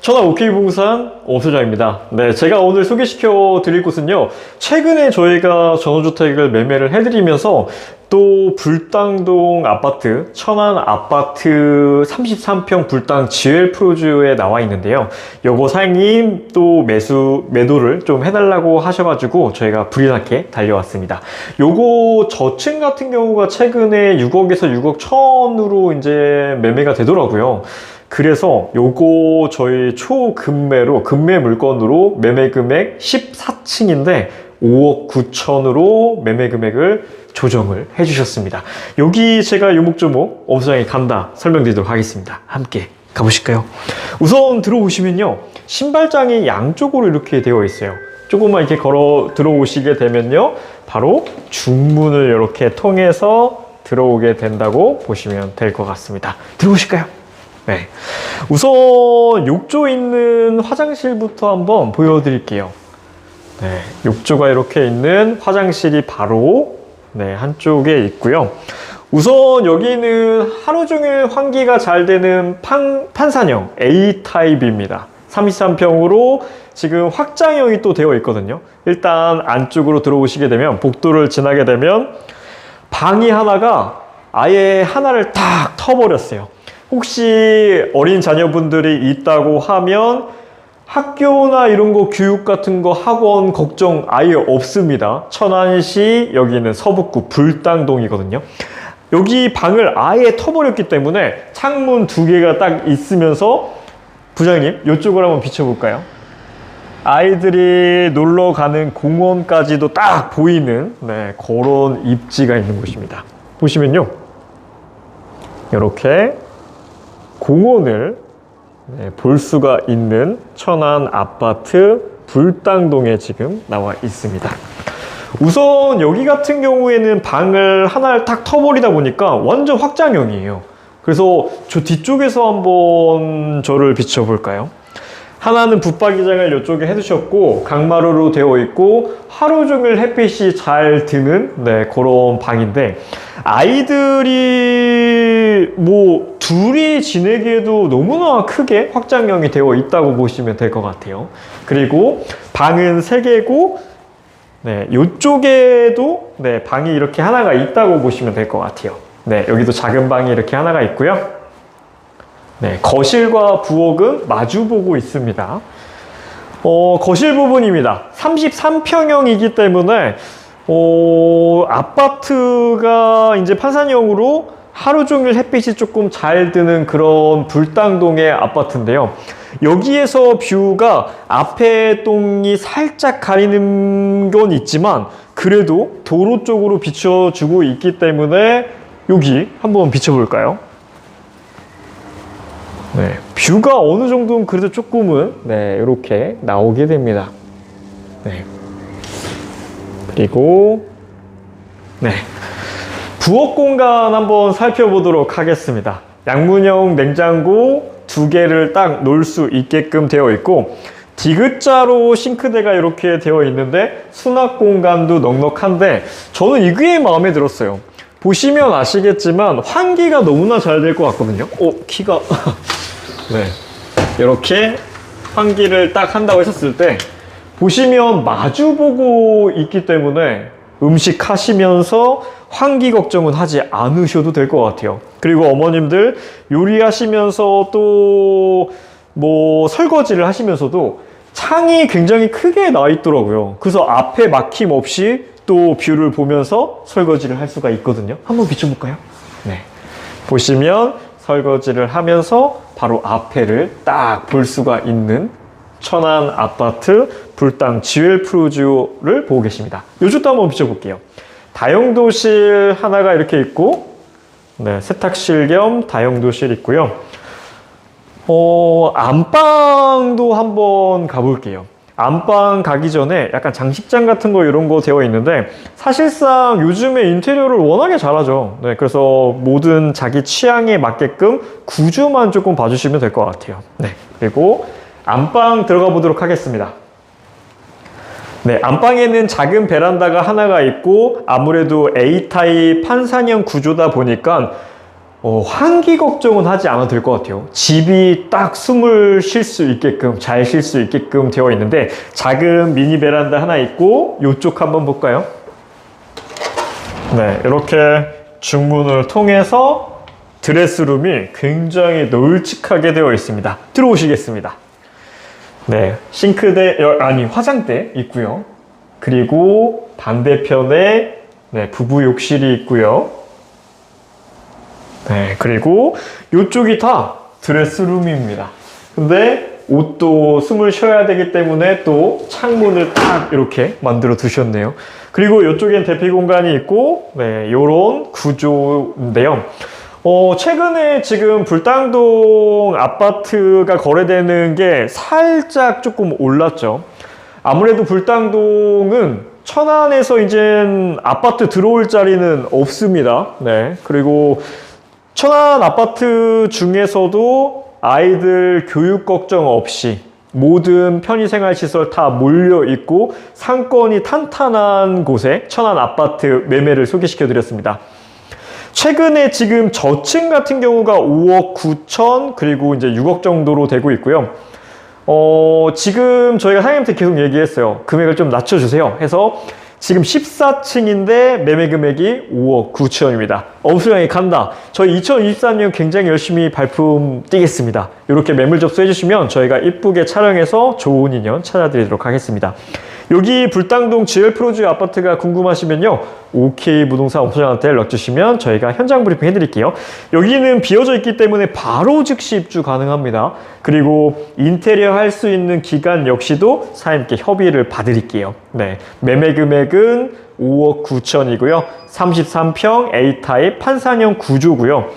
천하 오케이 부동산 오소장입니다. 네, 제가 오늘 소개시켜 드릴 곳은요. 최근에 저희가 전원주택을 매매를 해드리면서 또 불당동 아파트, 천안 아파트 33평 불당 GL 프로즈에 나와 있는데요. 요거 사장님 또 매수, 매도를 좀 해달라고 하셔가지고 저희가 불이 나게 달려왔습니다. 요거 저층 같은 경우가 최근에 6억에서 6억 천으로 이제 매매가 되더라고요. 그래서 요거 저희 초급매로 급매 물건으로 매매 금액 14층인데 5억 9천으로 매매 금액을 조정을 해주셨습니다. 여기 제가 요목조목 엄수장에 간다 설명드리도록 하겠습니다. 함께 가보실까요? 우선 들어오시면요. 신발장이 양쪽으로 이렇게 되어 있어요. 조금만 이렇게 걸어 들어오시게 되면요. 바로 중문을 이렇게 통해서 들어오게 된다고 보시면 될 것 같습니다. 들어오실까요? 네. 우선 욕조 있는 화장실부터 한번 보여드릴게요. 네. 욕조가 이렇게 있는 화장실이 바로 네, 한쪽에 있고요. 우선 여기는 하루 종일 환기가 잘 되는 판, 판산형 A타입입니다. 33평으로 지금 확장형이 또 되어 있거든요. 일단 안쪽으로 들어오시게 되면 복도를 지나게 되면 방이 하나가 아예 하나를 딱 터버렸어요. 혹시 어린 자녀분들이 있다고 하면 학교나 이런 거 교육 같은 거 학원 걱정 아예 없습니다. 천안시 여기는 서북구 불당동이거든요. 여기 방을 아예 터버렸기 때문에 창문 두 개가 딱 있으면서 부장님 이쪽으로 한번 비춰볼까요? 아이들이 놀러 가는 공원까지도 딱 보이는 네, 그런 입지가 있는 곳입니다. 보시면요. 이렇게 공원을 네, 볼 수가 있는 천안 아파트 불당동에 지금 나와 있습니다. 우선 여기 같은 경우에는 방을 하나를 탁 터버리다 보니까 완전 확장형이에요. 그래서 저 뒤쪽에서 한번 저를 비춰볼까요? 하나는 붙박이장을 이쪽에 해두셨고 강마루로 되어 있고 하루 종일 햇빛이 잘 드는 네, 그런 방인데 아이들이 뭐 둘이 지내기에도 너무나 크게 확장형이 되어 있다고 보시면 될 것 같아요. 그리고 방은 세 개고 네, 이쪽에도 네, 방이 이렇게 하나가 있다고 보시면 될 것 같아요. 네, 여기도 작은 방이 이렇게 하나가 있고요. 네, 거실과 부엌은 마주보고 있습니다. 어, 거실 부분입니다. 33평형이기 때문에 어, 아파트가 이제 판산형으로 하루 종일 햇빛이 조금 잘 드는 그런 불당동의 아파트인데요. 여기에서 뷰가 앞에 동이 살짝 가리는 건 있지만 그래도 도로 쪽으로 비춰주고 있기 때문에 여기 한번 비춰볼까요? 네, 뷰가 어느 정도는 그래도 조금은 네, 이렇게 나오게 됩니다. 네. 그리고 네. 부엌 공간 한번 살펴보도록 하겠습니다. 양문형 냉장고 두 개를 딱 놓을 수 있게끔 되어 있고 디귿자로 싱크대가 이렇게 되어 있는데 수납 공간도 넉넉한데 저는 이게 마음에 들었어요. 보시면 아시겠지만 환기가 너무나 잘 될 것 같거든요. 오, 키가 네. 이렇게 환기를 딱 한다고 했었을 때 보시면 마주 보고 있기 때문에 음식 하시면서 환기 걱정은 하지 않으셔도 될 것 같아요. 그리고 어머님들 요리하시면서 또 뭐 설거지를 하시면서도 창이 굉장히 크게 나 있더라고요. 그래서 앞에 막힘 없이 또 뷰를 보면서 설거지를 할 수가 있거든요. 한번 비춰볼까요? 네. 보시면 설거지를 하면서 바로 앞에를 딱 볼 수가 있는 천안 아파트 불당 지웰 프루즈를 보고 계십니다. 이쪽도 한번 비춰볼게요. 다용도실 하나가 이렇게 있고, 네, 세탁실 겸 다용도실 있고요. 어, 안방도 한번 가볼게요. 안방 가기 전에 약간 장식장 같은 거 이런 거 되어 있는데 사실상 요즘에 인테리어를 워낙에 잘하죠. 네, 그래서 모든 자기 취향에 맞게끔 구조만 조금 봐주시면 될 것 같아요. 네, 그리고 안방 들어가 보도록 하겠습니다. 네, 안방에는 작은 베란다가 하나가 있고 아무래도 A타입 판산형 구조다 보니까 어, 환기 걱정은 하지 않아도 될 것 같아요. 집이 딱 숨을 쉴 수 있게끔, 잘 쉴 수 있게끔 되어 있는데, 작은 미니 베란다 하나 있고, 이쪽 한번 볼까요? 네, 이렇게 중문을 통해서 드레스룸이 굉장히 널찍하게 되어 있습니다. 들어오시겠습니다. 네, 싱크대, 여- 아니, 화장대 있고요. 그리고 반대편에 네, 부부 욕실이 있고요. 네, 그리고 이쪽이 다 드레스룸입니다. 근데 옷도 숨을 쉬어야 되기 때문에 또 창문을 딱 이렇게 만들어 두셨네요. 그리고 이쪽엔 대피 공간이 있고, 네, 요런 구조인데요. 어, 최근에 지금 불당동 아파트가 거래되는 게 살짝 조금 올랐죠. 아무래도 불당동은 천안에서 이제 아파트 들어올 자리는 없습니다. 네. 그리고 천안 아파트 중에서도 아이들 교육 걱정 없이 모든 편의생활 시설 다 몰려 있고 상권이 탄탄한 곳에 천안 아파트 매매를 소개시켜 드렸습니다. 최근에 지금 저층 같은 경우가 5억 9천 그리고 이제 6억 정도로 되고 있고요. 어, 지금 저희가 사장님한테 계속 얘기했어요. 금액을 좀 낮춰주세요. 해서 지금 14층인데 매매 금액이 5억 9천입니다. 어수량이 간다. 저희 2023년 굉장히 열심히 발품 띄겠습니다. 이렇게 매물 접수해 주시면 저희가 이쁘게 촬영해서 좋은 인연 찾아드리도록 하겠습니다. 여기 불당동 GL 프로즈 아파트가 궁금하시면요. OK 부동산 업소장한테 연락 주시면 저희가 현장 브리핑 해드릴게요. 여기는 비어져 있기 때문에 바로 즉시 입주 가능합니다. 그리고 인테리어 할 수 있는 기간 역시도 사장님께 협의를 봐드릴게요. 네. 매매 금액은 5억 9천이고요. 33평 A타입 판상형 구조고요.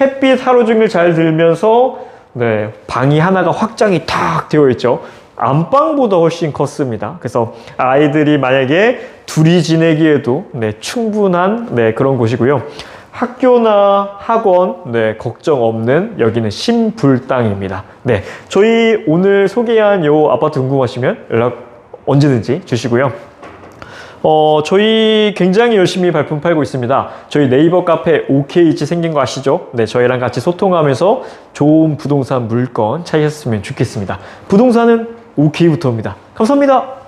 햇빛 하루 종일 잘 들면서 네, 방이 하나가 확장이 탁 되어 있죠. 안방보다 훨씬 컸습니다. 그래서 아이들이 만약에 둘이 지내기에도 네, 충분한 네, 그런 곳이고요. 학교나 학원 네, 걱정 없는 여기는 신불당입니다. 네, 저희 오늘 소개한 요 아파트 궁금하시면 연락 언제든지 주시고요. 어, 저희 굉장히 열심히 발품 팔고 있습니다. 저희 네이버 카페 OKG 생긴 거 아시죠? 네, 저희랑 같이 소통하면서 좋은 부동산 물건 찾으셨으면 좋겠습니다. 부동산은 OK부터입니다. 감사합니다.